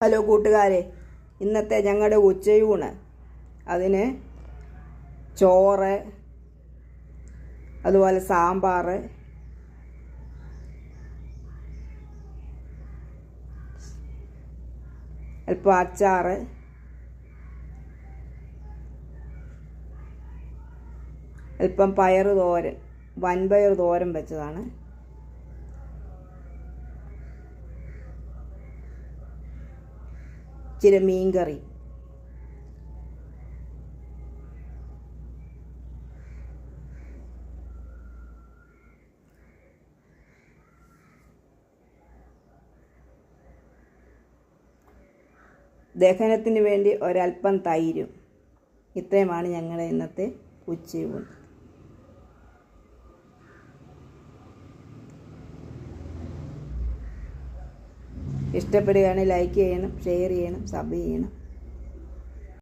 Hello കൂട്ടുകാരെ ഇന്നത്തെ ഞങ്ങളുടെ ഉച്ചയൂണ്. അതിന് ചോറ് അതുപോലെ സാമ്പാർ അല്പം അച്ചാറ് അല്പം പയർ തോരൻ വൻപയർ തോരൻ വെച്ചതാണ്. ഇച്ചിരി മീൻകറി. ദഹനത്തിന് വേണ്ടി ഒരൽപ്പം തൈരും. ഇത്രയുമാണ് ഞങ്ങളുടെ ഇന്നത്തെ ഉച്ചയൂണ്. ഇഷ്ടപ്പെടുകയാണെങ്കിൽ ലൈക്ക് ചെയ്യണം ഷെയർ ചെയ്യണം സബ് ചെയ്യണം.